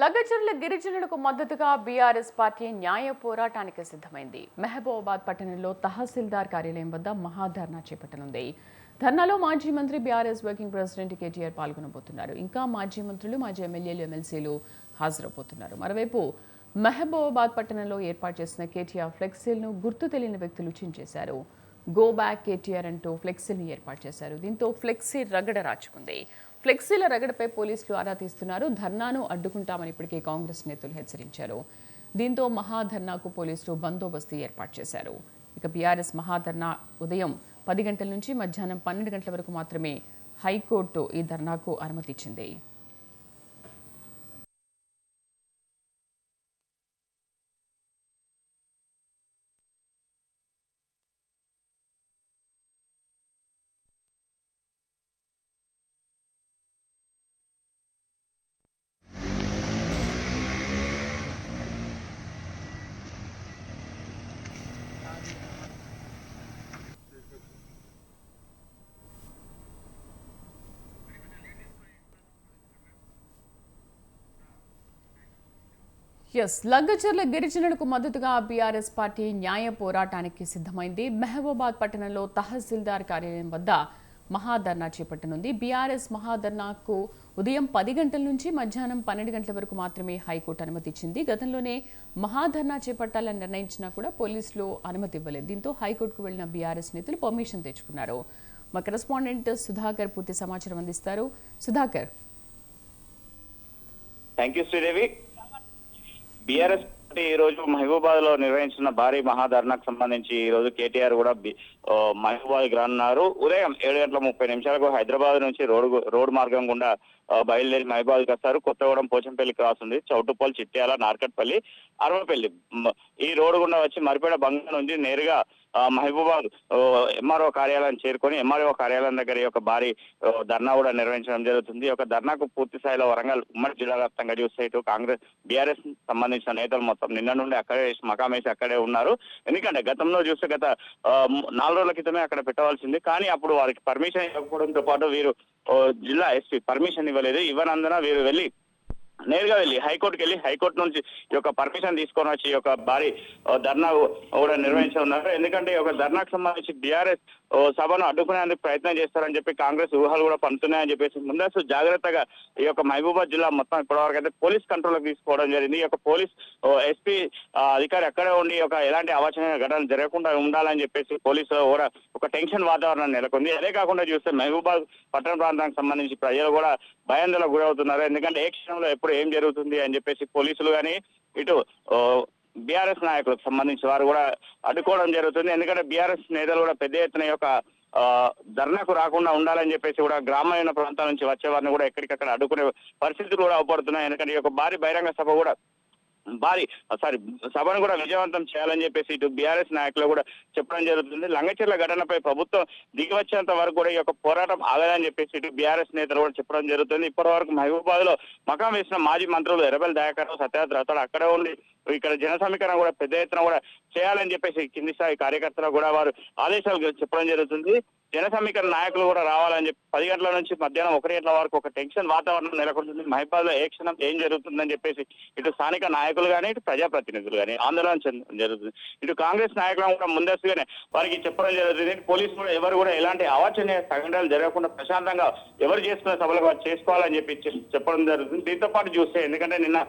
లగచర్ల గిరిజనులకు మద్దతుగా BRS party న్యాయ పోరాటానికి సిద్ధమైంది. మహబూబాబాద్ పట్టణంలో తహసీల్దార్ కార్యాలయం వద్ద మహాధర్నా చేపట్టనుంది. ధర్నాలో మాజీ మంత్రి బీఆర్ఎస్ వర్కింగ్ ప్రెసిడెంట్ కేటీఆర్ పాల్గొనబోతున్నారు. ఇంకా మాజీ మంత్రులు మాజీ ఎమ్మెల్యేలు ఎమ్మెల్సీలు హాజరవుతున్నారు మరోవైపు మెహబూబాబాద్ పట్టణంలో ఏర్పాటు చేసిన కేటీఆర్ ఫ్లెక్సీలను గుర్తు తెలియని వ్యక్తులు చించేశారు. గో బ్యాక్ కేటీఆర్ అంటూ ఫ్లెక్సీని ఏర్పాటు చేశారు. దీంతో ఫ్లెక్సీ రగడ రాచుకుంది. ఫ్లెక్సీల రగడపై పోలీసులు ఆరా తీస్తున్నారు. ధర్నాను అడ్డుకుంటామని ఇప్పటికే కాంగ్రెస్ నేతలు హెచ్చరించారు. దీంతో మహాధర్నాకు పోలీసులు బందోబస్తు ఏర్పాటు చేశారు. ఇక బీఆర్ఎస్ మహాధర్నా ఉదయం పది గంటల నుంచి మధ్యాహ్నం పన్నెండు గంటల వరకు మాత్రమే హైకోర్టు ఈ ధర్నాకు అనుమతి ఎస్ లగ్గచర్ల గిరిజనులకు మద్దతుగా బీఆర్ఎస్ పార్టీ న్యాయ పోరాటానికి సిద్ధమైంది. మెహబూబాద్ పట్టణంలో తహసీల్దార్ కార్యాలయం వద్ద మహాధర్నా చేపట్టనుంది. బీఆర్ఎస్ మహాధర్నాకు ఉదయం పది గంటల నుంచి మధ్యాహ్నం పన్నెండు గంటల వరకు మాత్రమే హైకోర్టు అనుమతి ఇచ్చింది. గతంలోనే మహాధర్నా చేపట్టాలని నిర్ణయించినా కూడా పోలీసులు అనుమతి ఇవ్వలేదు. దీంతో హైకోర్టుకు వెళ్ళిన బీఆర్ఎస్ నేతలు పర్మిషన్ తెచ్చుకున్నారు. మా కరెస్పాండెంట్ సుధాకర్ పూర్తి సమాచారం అందిస్తారు. Sudhakar. Thank you Sridevi BRS party ఈ రోజు మహబూబాద్లో నిర్వహించిన భారీ మహాధర్నాకు సంబంధించి ఈ రోజు కేటీఆర్ కూడా మహబూబాద్ రానున్నారు. ఉదయం ఏడు గంటల ముప్పై నిమిషాలకు హైదరాబాద్ నుంచి రోడ్ రోడ్ మార్గం గుండా బయలుదేరి మహబూబాద్కి వస్తారు. కొత్తగూడెం పోచంపల్లి క్రాస్ ఉంది. చౌటుపల్లి చిట్యాల నార్కట్పల్లి అరవపల్లి. ఈ రోడ్డు గుండా వచ్చి మరిపేడ బంగా నుంచి నేరుగా మహబూబాద్ ఎంఆర్ఓ కార్యాలయం చేరుకొని ఎంఆర్ఓ కార్యాలయం దగ్గర ఒక యొక్క భారీ ధర్నా కూడా నిర్వహించడం జరుగుతుంది. ఒక ధర్నాకు పూర్తి స్థాయిలో వరంగల్ ఉమ్మడి జిల్లా వ్యాప్తంగా చూస్తే ఇటు కాంగ్రెస్ బీఆర్ఎస్ సంబంధించిన నేతలు మొత్తం నిన్న నుండి అక్కడే మకామేసి అక్కడే ఉన్నారు. ఎందుకంటే గతంలో చూస్తే గత నాలుగు రోజుల క్రితమే అక్కడ పెట్టవలసింది. కానీ అప్పుడు వారికి పర్మిషన్ ఇవ్వకపోవడంతో పాటు వీరు జిల్లా ఎస్పీ పర్మిషన్ ఇవ్వలేదు. ఇవ్వనందున వీరు వెళ్ళి నేరుగా వెళ్ళి హైకోర్టుకి వెళ్ళి హైకోర్టు నుంచి ఈ యొక్క పర్మిషన్ తీసుకొని వచ్చి ఈ యొక్క భారీ ధర్నా కూడా నిర్వహించనున్నారు. ఎందుకంటే ఈ యొక్క ధర్నాకు సంబంధించి బీఆర్ఎస్ సభను అడ్డుకునేందుకు ప్రయత్నం చేస్తారని చెప్పి కాంగ్రెస్ ఊహలు కూడా పండుతున్నాయని చెప్పేసి ముందస్తు జాగ్రత్తగా ఈ యొక్క మహబూబాద్ జిల్లా మొత్తం ఇప్పటివరకు అయితే పోలీస్ కంట్రోల్కి తీసుకోవడం జరిగింది. ఈ యొక్క పోలీస్ ఎస్పీ అధికారి అక్కడే ఉండి ఒక ఎలాంటి అవాంఛనీయ ఘటనలు జరగకుండా ఉండాలని చెప్పేసి పోలీసులు కూడా ఒక టెన్షన్ వాతావరణం నెలకొంది. అదే కాకుండా చూస్తే మహబూబాద్ పట్టణ ప్రాంతానికి సంబంధించి ప్రజలు కూడా భయాందోళనకు గురవుతున్నారు. ఎందుకంటే ఏ క్షణంలో ఎప్పుడు ఏం జరుగుతుంది అని చెప్పేసి పోలీసులు కానీ ఇటు బీఆర్ఎస్ నాయకులకు సంబంధించి వారు కూడా అడ్డుకోవడం జరుగుతుంది. ఎందుకంటే బీఆర్ఎస్ నేతలు కూడా పెద్ద ఎత్తున యొక్క ధర్నాకు రాకుండా ఉండాలని చెప్పేసి కూడా గ్రామీణ ప్రాంతాల నుంచి వచ్చే వారిని కూడా ఎక్కడికక్కడ అడ్డుకునే పరిస్థితులు కూడా అవపడుతున్నాయి. ఎందుకంటే ఈ యొక్క భారీ బహిరంగ సభ కూడా భారీ సారీ సభను కూడా విజయవంతం చేయాలని చెప్పేసి ఇటు బీఆర్ఎస్ నాయకులు కూడా చెప్పడం జరుగుతుంది. లంగచెర్ల ఘటనపై ప్రభుత్వం దిగివచ్చేంత వరకు కూడా ఈ యొక్క పోరాటం ఆగదని చెప్పేసి ఇటు బీఆర్ఎస్ నేతలు కూడా చెప్పడం జరుగుతుంది. ఇప్పటి వరకు మహబూబాద్లో మకాం వేసిన మాజీ మంత్రులు ఎర్రబెల్ దయాకర్ సత్యాద్రి అతడు అక్కడే ఉండి ఇక్కడ జన సమీకరణ కూడా పెద్ద ఎత్తున కూడా చేయాలని చెప్పేసి కింది స్థాయి కార్యకర్తలు కూడా వారు ఆదేశాలు చెప్పడం జరుగుతుంది. జన సమీకరణ నాయకులు కూడా రావాలని చెప్పి పది గంటల నుంచి మధ్యాహ్నం ఒకటి గంటల వరకు ఒక టెన్షన్ వాతావరణం నెలకొంటుంది మహిబాద్లో ఏ క్షణం ఏం జరుగుతుందని చెప్పేసి ఇటు స్థానిక నాయకులు కానీ ఇటు ప్రజాప్రతినిధులు కానీ ఆందోళన జరుగుతుంది. ఇటు కాంగ్రెస్ నాయకులను కూడా ముందస్తుగానే వారికి చెప్పడం జరుగుతుంది. పోలీసులు కూడా ఎవరు కూడా ఎలాంటి అవాచనీయ సంఘటనలు జరగకుండా ప్రశాంతంగా ఎవరు చేస్తున్న సభలు చేసుకోవాలని చెప్పి చెప్పడం జరుగుతుంది. దీంతో పాటు చూస్తే ఎందుకంటే నిన్న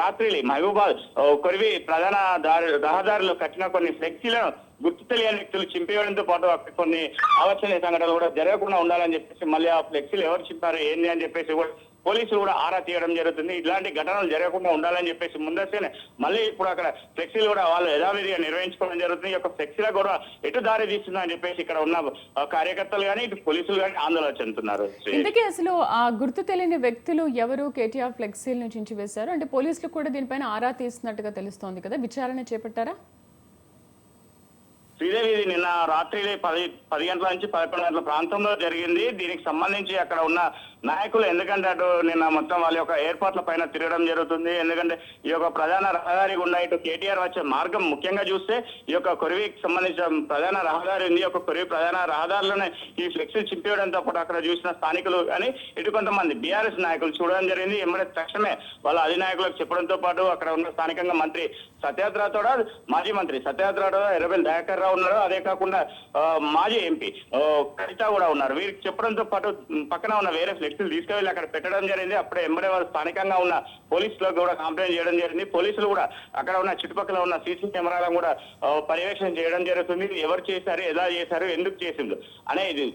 రాత్రి మహబూబాద్ కొరివి ప్రధాన దారి రహదారిలో కట్టిన కొన్ని ఫ్లెక్సీలను గుర్తు తెలియని వ్యక్తులు చింపేయడంతో పాటు అక్కడ కొన్ని అవాంఛనీయ సంఘటనలు కూడా జరగకుండా ఉండాలని చెప్పేసి మళ్ళీ ఆ ఫ్లెక్సీలు ఎవరు చింపారు ఏంది అని చెప్పేసి కూడా పోలీసులు కూడా ఆరా తీయడం జరుగుతుంది. ఇలాంటి ఘటనలు జరగకుండా ఉండాలని చెప్పేసి ముందస్తేనే మళ్ళీ ఇప్పుడు అక్కడ ఫ్లెక్సీలు కూడా వాళ్ళు యథావిధిగా నిర్వహించుకోవడం జరుగుతుంది. ఈ యొక్క ఫ్లెక్సీలకు కూడా ఎటు దారి తీస్తుందని చెప్పేసి ఇక్కడ ఉన్న కార్యకర్తలు కానీ ఇటు పోలీసులు కానీ ఆందోళన చెందుతున్నారు. ఇంతకీ అసలు ఆ గుర్తు తెలియని వ్యక్తులు ఎవరు కేటీఆర్ ఫ్లెక్సీల నుంచి వేశారు అంటే పోలీసులు కూడా దీనిపైన ఆరా తీస్తున్నట్టుగా తెలుస్తోంది కదా. విచారణ చేపట్టారా? శ్రీదేవి ఇది నిన్న రాత్రి పది పది గంటల నుంచి పదకొండు గంటల ప్రాంతంలో జరిగింది. దీనికి సంబంధించి అక్కడ ఉన్న నాయకులు ఎందుకంటే అటు నిన్న మొత్తం వాళ్ళ యొక్క ఏర్పాట్ల పైన తిరగడం జరుగుతుంది. ఎందుకంటే ఈ యొక్క ప్రధాన రహదారి గుండా ఇటు కేటీఆర్ వచ్చే మార్గం ముఖ్యంగా చూస్తే ఈ యొక్క కొరివికి సంబంధించిన ప్రధాన రహదారి ఉంది. ఈ యొక్క కొరివి ప్రధాన రహదారిలోనే ఈ ఫ్లెక్సీ చింపేయడంతో పాటు అక్కడ చూసిన స్థానికులు కానీ ఇటు కొంతమంది బీఆర్ఎస్ నాయకులు చూడడం జరిగింది. ఎమ్మడే తక్షణమే వాళ్ళ అధినాయకులకు చెప్పడంతో పాటు అక్కడ ఉన్న స్థానికంగా మంత్రి సత్యాత్రతో మాజీ మంత్రి సత్యాత్రతో ఎర్రబెల్ దయాకర్ రావు ఉన్నారు అదే కాకుండా మాజీ ఎంపీ కవిత కూడా ఉన్నారు. వీరికి చెప్పడంతో పాటు పక్కన ఉన్న వేరే ఫ్లెక్సీలు తీసుకువెళ్ళి అక్కడ పెట్టడం జరిగింది. అప్పుడే ఎంబడే వారు స్థానికంగా ఉన్న పోలీసులకు కూడా కంప్లైంట్ చేయడం జరిగింది. పోలీసులు కూడా అక్కడ ఉన్న చుట్టుపక్కల ఉన్న సీసీ కెమెరాలను కూడా పర్యవేక్షణ చేయడం జరుగుతుంది. ఎవరు చేశారు ఎలా చేశారు ఎందుకు చేసిందో అనేది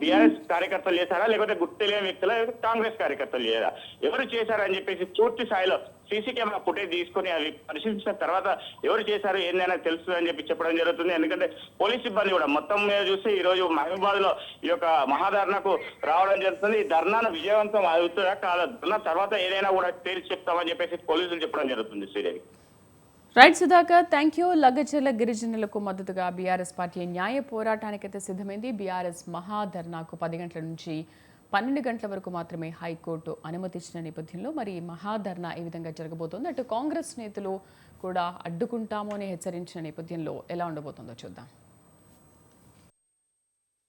బీఆర్ఎస్ కార్యకర్తలు చేశారా లేకపోతే గుర్తు తెలియని వ్యక్తులు కాంగ్రెస్ కార్యకర్తలు చేశారా ఎవరు చేశారని చెప్పేసి పూర్తి స్థాయిలో సీసీ కెమెరా ఫుటేజ్ తీసుకొని అవి పరిశీలించిన తర్వాత ఎవరు చేశారు ఏందైనా తెలుసు అని చెప్పి చెప్పడం జరుగుతుంది. ఎందుకంటే పోలీస్ సిబ్బంది కూడా మొత్తం మీద చూస్తే ఈ రోజు మహబూబాద్లో ఈ యొక్క మహాధర్నాకు రావడం జరుగుతుంది. ఈ ధర్నాను విజయవంతం అవుతుందా కాదు? ధర్నా తర్వాత ఏదైనా కూడా తేల్చి చెప్తామని చెప్పేసి పోలీసులు చెప్పడం జరుగుతుంది Sridevi. Right Sudhakar thank you. Lagacharla గిరిజనులకు మద్దతుగా బీఆర్ఎస్ పార్టీ న్యాయ పోరాటానికైతే సిద్ధమైంది. బీఆర్ఎస్ మహాధర్నాకు పది గంటల నుంచి పన్నెండు గంటల వరకు మాత్రమే హైకోర్టు అనుమతించిన నేపథ్యంలో మరి మహాధర్నా ఏ విధంగా జరగబోతోంది. అటు కాంగ్రెస్ నేతలు కూడా అడ్డుకుంటాము అని హెచ్చరించిన నేపథ్యంలో ఎలా ఉండబోతుందో చూద్దాం.